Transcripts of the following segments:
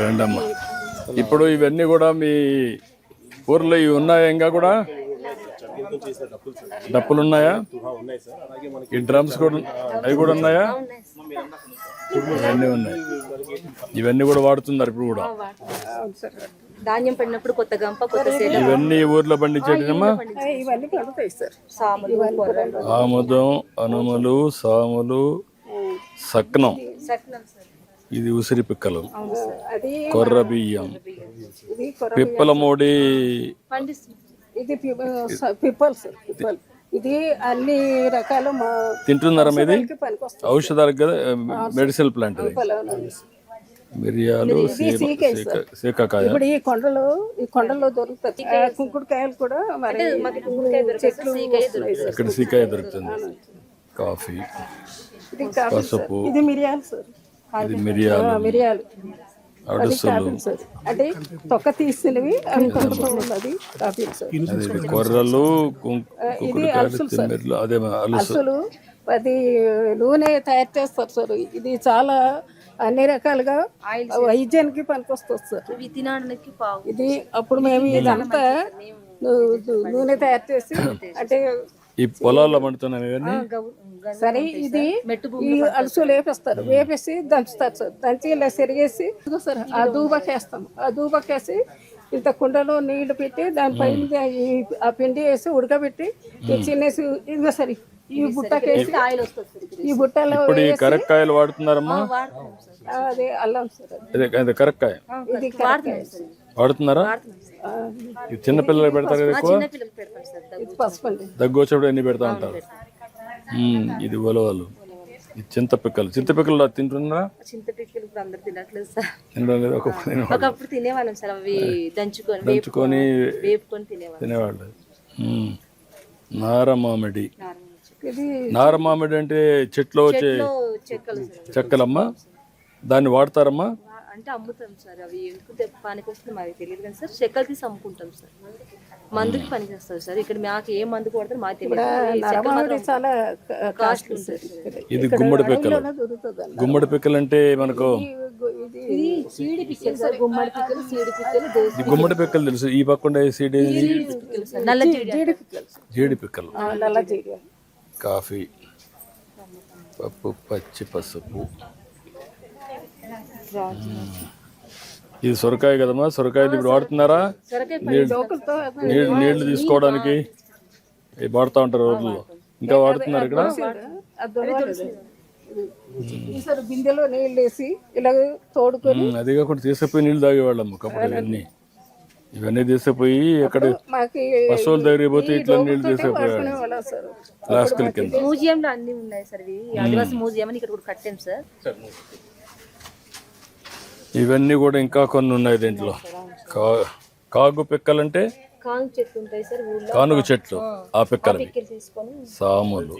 రండి అమ్మా ఇప్పుడు ఇవన్నీ కూడా మీ ఊర్లో ఇవి ఉన్నాయా ఇంకా కూడా? డప్పులు ఉన్నాయా ఈ డ్రమ్స్ కూడా అవి కూడా ఉన్నాయా? ఇవన్నీ ఉన్నాయి. ఇవన్నీ కూడా వాడుతున్నారు ఇప్పుడు కూడా. ధాన్యం పడినప్పుడు కొత్త గంప కొత్త ఇవన్నీ ఊర్లో పండించేటమ్మా ఆముదం అనుములు సాములు సక్నం సార్. ఇది ఉసిరి పిక్కలు. అది కొర్ర బియ్యం. ఇది పిప్పల మోడి ఇది పిప్పల్ సార్ పిప్పల్. ఇది అన్ని రకాల మా తింటున్నారా ఔషధాలకు కదా మెడిసిన్ ప్లాంట్ ఇది. మిరియాలు సీకాకాయ. ఇప్పుడు ఈ కొండలో ఈ కొండలో దొరుకుతాయి. ఆ కుంకుడుకాయలు కూడా మరి చెట్లు. ఇక్కడ సీకాయ దొరుకుతుంది. కాఫీ ఇది కాఫీ సార్. పసుపు. ఇది మిరియాలు సార్. ఇది మిరియాలు. ఆ, మిరియాలు. సార్. అంటే తొక్క తీసినవి అవి కొంచెం ఉన్నది సార్. కొర్రలు కుం- కుక్కుడుకాయలు తిమ్మిర్లు అదే అలుసు అసలు అది నూనె తయారు చేస్తారు సార్. ఇది చాలా అన్ని రకాలుగా వైద్యానికి పనికొస్తుంది సార్. ఇది అప్పుడు మేము ఇదంతా నూనె తయారు చేసి అంటే ఈ పొలాల్లో పండుతున్నాయి ఇవన్నీ గను- సరే. ఇది ఈ అలుసు లేపేస్తారు. వేపేసి దంచుతారు సార్. దంచి ఇలా సెరిగేసి సార్ ఆ దూబకేస్తాం ఆ దూబకేసి ఇంత కుండలో నీళ్ళు పెట్టి దానిపైన ఈ ఆ పిండి వేసి ఉడకబెట్టి ఈ చిన్నేసి ఇదిగో సరే ఈ బుట్టకేసి ఆయిల్ వస్తుంది. ఈ బుట్టలో ఇప్పుడు ఈ కరక్కాయలు వాడుతున్నారమ్మా? అదే అల్లం సార్. అదే కరక్కాయ. ఇది వాడుతున్నారా? ఆ, ఇది చిన్న పిల్లలు పెడతారు కదా ఎక్కువ? చిన్న పిల్లలు పెడతాం సార్ దగ్గు. వచ్చేప్పుడు ఎన్ని పెడతా ఉంటారు? ఇది ఉలవలు. ఇది చింత పిక్కలు చింత పిక్కలు తింటున్నారా తినడం లేదు ఒక తినేవాళ్ళు. ఒకప్పుడు తినేవాళ్ళం సార్ అవి దంచుకొని తినేవాళ్ళం. నార మామిడి నార మామిడి అంటే చెట్లో వచ్చే చెక్కలమ్మా? దాన్ని వాడతారమ్మా? అంటే అమ్ముతాం సార్ అవి ఎందుకు పనికి వస్తుంది మాకు తెలియదు కానీ సార్ చెక్కలు తీసి అమ్ముకుంటాం సార్. మందుకి పనికి వస్తుంది సార్. ఇక్కడ మాకు ఏ మందు కొడతారు మాకు తెలియదు. చాలా కాస్ట్ ఉంటుంది ఇది గుమ్మడి పిక్కలు. గుమ్మడి పిక్కలు అంటే మనకు గుమ్మడి పిక్కలు తెలుసు. ఈ పక్కన సీడి పిక్కలు సార్. నల్ల జీడి పిక్కలు ఆ, నల్ల జీడిగా కాఫీ. పప్పు పచ్చి పసుపు. ఇది సొరకాయ కదమ్మా? సొరకాయ ఇప్పుడు వాడుతున్నారా? నీళ్ళు తీసుకోవడానికి వాడుతూ ఉంటారు రోజుల్లో ఇంకా వాడుతున్నారు ఇక్కడ? అది దొరకలేదు. ఈసారి బిందెలో నీళ్ళు వేసి ఇలా తోడుకొని ఉమ్, అది కాకుండా తీసుకుపోయి నీళ్ళు తాగేవాళ్ళం ఒకప్పుడు ఇవన్నీ. ఇవన్నీ తీసుకుపోయి ఎక్కడ మాకు పశువుల దగ్గరికి పోతే ఇట్లా నీళ్ళు వాళ్ళం సార్. ప్లాస్టిక్ కింద మ్యూజియం లో అన్ని ఉన్నాయి సార్ ఆదివాసీ మ్యూజియం అని ఇక్కడ కూడా కట్టాం సార్. ఇవన్నీ కూడా ఇంకా కొన్ని ఉన్నాయి దీంట్లో. కా కాగు పిక్కలంటే కానుగ చెట్లు ఆ పిక్కలవి పిక్కలు సాములు.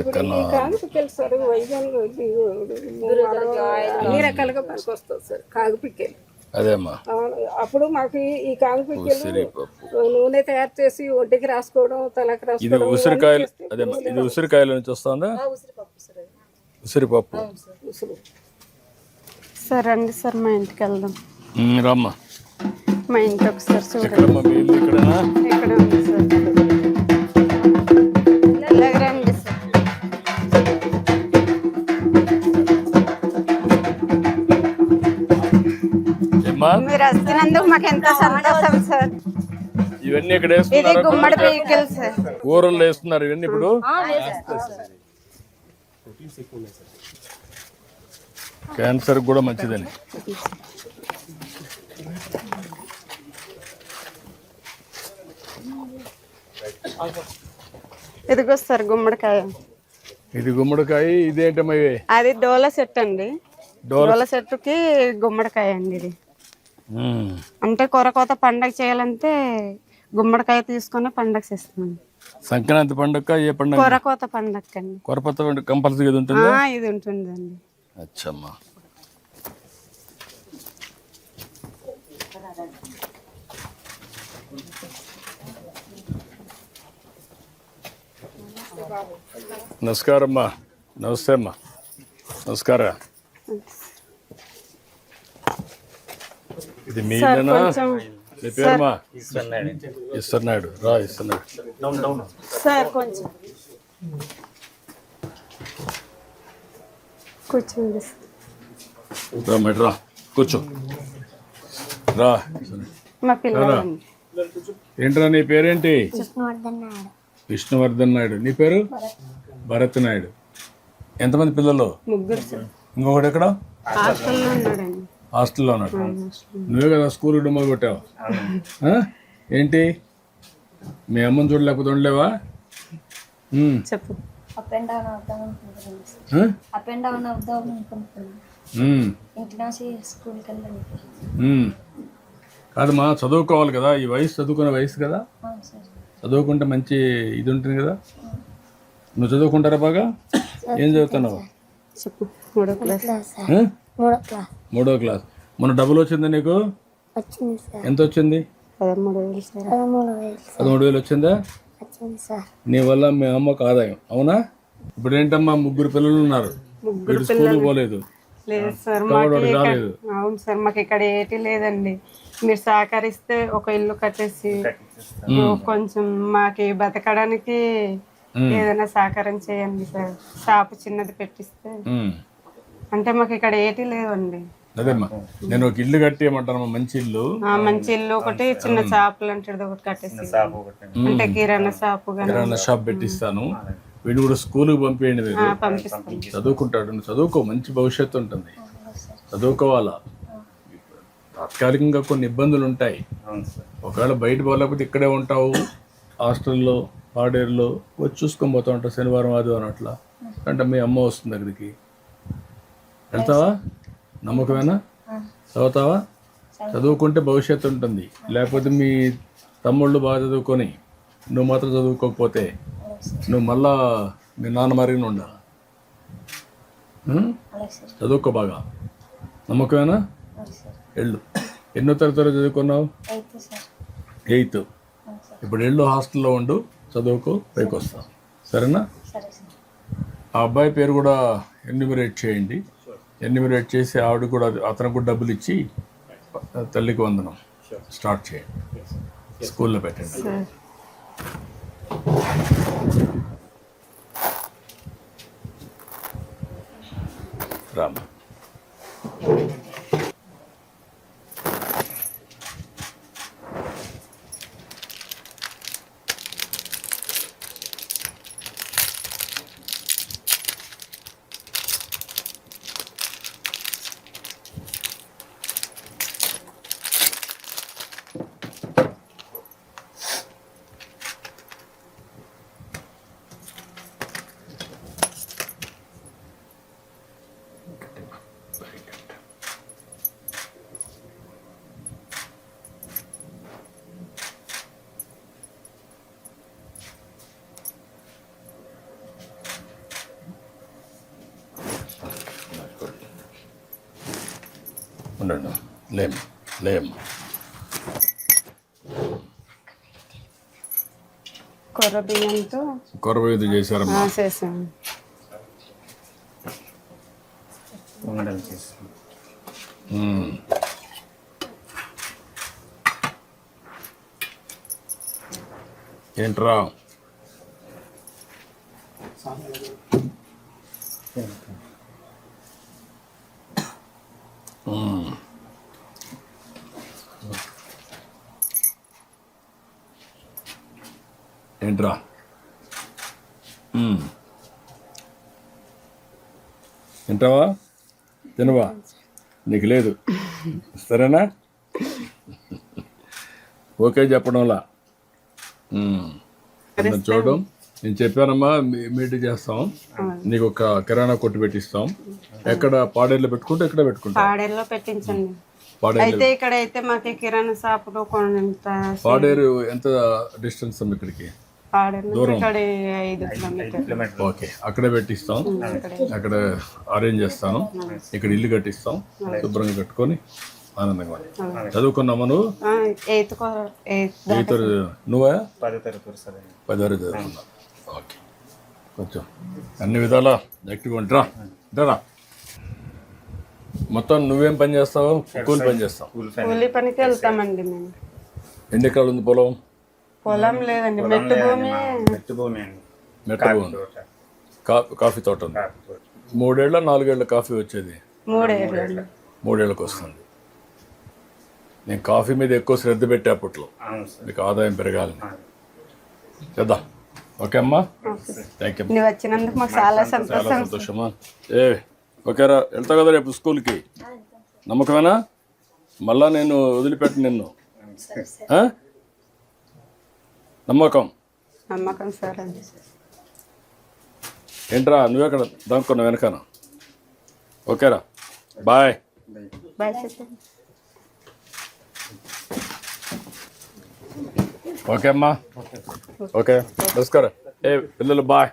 ఇది అదేమ్మా. అప్పుడు మాకు ఈ- కాగుపిక్కలు నూనె తయారు చేసి ఒంటికి రాసుకోవడం తలకు ఇది రాసుకోవడం ఉసిరికాయలు అదేమ్మా ఇది ఉసిరికాయల నుంచి వస్తుందా? ఉసిరిపప్పు. సార్ రండి సార్ మా ఇంటికి వెళ్దాం. రమ్మా. మా ఇంటి ఒకసారి చూడండి. ఇక్కడ ఉంది సార్? ఇలాగ రండి సార్. మీరు వస్తున్నందుకు మాకు ఎంతో సంతోషం సార్. ఇవన్నీ ఇక్కడ ఇది వేస్తున్నారు గుమ్మడి పీకలు సార్. కూరల్లో వేస్తున్నారు ఇవన్నీ ఇప్పుడు? క్యాన్సర్ కూడా మంచిదని. ఇదిగో సార్ గుమ్మడికాయ. ఇది గుమ్మడికాయ ఇదేంటమ్మా ఇవి? అది డోల సెట్ అండి. డోల- చెట్టుకి గుమ్మడికాయ అండి ఇది. అంటే కొరకోత పండగ చేయాలంటే గుమ్మడికాయ తీసుకొని పండగ చేస్తాం సంక్రాంతి పండుగ ఏ పండుగ? కొరకోత పండగ అండి కొరపత్త పండుగ కంపల్సరీ ఇది ఉంటుంది? ఆ, ఇది ఉంటుందండి. అచ్చమ్మా. నమస్కారం అమ్మా నమస్తే అమ్మా. నమస్కారం. ఇది మీదేనా కొంచెం నీ పేరుమా ఇస్తున్నాడు రా ఇస్తున్నాడు సార్ కొంచెం. కూర్చోండి. రా మేట రా. కూర్చో. రా. ఏంట్రా నీ పేరేంటి? విష్ణువర్ధన్ నాయుడు నీ పేరు? భరత్. నాయుడు ఎంతమంది పిల్లలు? ఇంకొకటి ఎక్కడ? హాస్టల్లో ఉన్నాడు. నువ్వే కదా స్కూల్ మొదలు పెట్టావు. ఆ? ఏంటి? మీ అమ్మని చూడలేకపోతే ఉండలేవా? ఉమ్. చెప్పు. అప్ అండ్ డౌన్ అవుతాం అనుకుంటున్నాను. ఆ? అప్ అండ్ డౌన్ అవుతాం అనుకుంటున్నాను. ఉమ్. ఇంటి నుంచి స్కూల్కి వెళ్ళండి. ఉమ్. కాదమ్మా చదువుకోవాలి కదా. ఈ వయసు చదువుకునే వయసు కదా. చదువుకుంటే మంచి ఇది ఉంటుంది కదా. నువ్వు చదువుకుంటారా బాగా? ఏం చదువుతున్నావు? చెప్పు. మూడో క్లాస్? మూడో క్లాస్. మొన్న డబ్బులు వచ్చిందా నీకు? వచ్చింది సార్. ఎంత వచ్చింది? పదమూడు వేలు సార్. పదమూడు వేలు సార్. పదమూడు వేలు వచ్చిందా? వచ్చింది సార్. నీ వల్ల మీ అమ్మకు ఆదాయం. అవునా? ఇప్పుడు ఏంటమ్మా ముగ్గురు పిల్లలు ఉన్నారు? స్కూల్ పోలేదు. లేదు సార్ మాకు ఇక్కడ. అవును సార్ మాకు ఇక్కడ ఏటి లేదండి. మీరు సహకరిస్తే ఒక ఇల్లు కట్టేసి కొంచెం మాకి బతకడానికి ఏదైనా సహకారం చేయండి సార్. షాపు చిన్నది పెట్టిస్తే ఉమ్. అంటే మాకు ఇక్కడ ఏటి లేవండి. అదేమ్మా నేను ఒక ఇల్లు కట్టేయమంటాను మంచి ఇల్లు. ఆ, మంచి ఇల్లు ఒకటి చిన్న షాప్ లాంటిది ఒకటి కట్టేసి. అంటే కిరాణా షాపు కిరాణా షాప్ పెట్టిస్తాను. వీడు కూడా స్కూల్కి పంపేయండి మీరు. పంపిస్తాం. చదువుకుంటాడు నువ్వు చదువుకో మంచి భవిష్యత్తు ఉంటుంది. చదువుకోవాలా? తాత్కాలికంగా కొన్ని ఇబ్బందులు ఉంటాయి. ఒకవేళ బయట పోలేకపోతే ఇక్కడే ఉంటావు. హాస్టల్లో పాడేరులో వచ్చి చూసుకొని పోతా ఉంటావు శనివారం ఆదివారం అట్లా. అంటే మీ అమ్మ వస్తుంది దగ్గరికి వెళ్తావా? నమ్మకమేనా? చదువుతావా? చదువుకుంటే భవిష్యత్తు ఉంటుంది. లేకపోతే మీ తమ్ముళ్ళు బాగా చదువుకొని నువ్వు మాత్రం చదువుకోకపోతే నువ్వు మళ్ళా మీ నాన్న మరిగిన ఉండాలి? చదువుకో బాగా. నమ్మకమేనా? వెళ్ళు. ఎన్నో తరగతిలో చదువుకున్నావు? ఎయిత్ ఇప్పుడు వెళ్ళు హాస్టల్లో ఉండు చదువుకో పైకి వస్తావు. సరేనా? సరే సార్. ఆ అబ్బాయి పేరు కూడా ఎన్యూమరేట్ చేయండి. ఎన్యూమరేట్ చేసి ఆవిడ కూడా అతనికి కూడా డబ్బులు ఇచ్చి తల్లికి వందనం స్టార్ట్ చేయండి. స్కూల్లో పెట్టండి. సార్ రామ. ఉండండి. లేం లేం. కొర్ర బియ్యంతో? ఇది చేశారమ్మా. ఆ, చేసాం. ఏంట్రా ఉమ్. ఏంట్రా. తింటావా? తినవా? నీకు లేదు. సరేనా? ఓకే చెప్పడంలా. చూడడం. నేను చెప్పానమ్మా మీ- మీటింగ్ చేస్తాం. నీకు ఒక కిరాణా కొట్టు పెట్టిస్తాం. ఎక్కడ పాడేళ్ళు పెట్టుకుంటే ఇక్కడ పెట్టుకుంటాం. పాడేరులో పెట్టించండి. పాడేరు అయితే ఇక్కడ అయితే మాకు కిరాణా షాపులో కొంత పాడేరు ఎంత డిస్టెన్స్ అమ్మ ఇక్కడికి? ఓకే. అక్కడే పెట్టిస్తాం. అక్కడ. అరేంజ్ చేస్తాను. ఇక్కడ ఇల్లు కట్టిస్తాం. శుభ్రంగా కట్టుకొని ఆనందంగా. చదువుకున్నామా నువ్వు? ఎయిత్ నువ్వా? పదో తరగతి పది చదువుకున్నావు ఓకే. కొంచెం అన్ని విధాలా యాక్టివ్గా ఉంటారా ఉంటారా మొత్తం నువ్వేం పని చేస్తావు? కూలి పని చేస్తావు. కూలి పనికి వెళ్తామండి మేము. ఎన్ని ఎకరాలు ఉంది పొలం? పొలం లేదండి మెట్టు భూమి. మెట్టు భూమి అండి. మెట్ట కాఫీ తోట. ఉంది. మూడేళ్ళ నాలుగేళ్ళ కాఫీ వచ్చేది? మూడేళ్ళు. మూడేళ్ళకి వస్తుంది. నేను కాఫీ మీద ఎక్కువ శ్రద్ధ పెట్టే అప్పట్లో. అవును సార్. మీకు ఆదాయం పెరగాలని. చేద్దాం ఓకే అమ్మా. థ్యాంక్ యూ నువ్వు వచ్చినందుకు మాకు చాలా సంతోషం సంతోషమా ఏ ఓకేరా వెళ్తావు కదా రేపు స్కూల్కి నమ్మకమేనా? మళ్ళా నేను వదిలిపెట్టు నిన్ను? నమ్మకం. నమ్మకం సార్ ఏంట్రా నువ్వెక్కడ దాక్కున్నా వెనకాన. ఓకేరా బాయ్. బాయ్ చెప్పండి ఓకే అమ్మా ఓకే నమస్కారం ఏ పిల్లలు బాయ్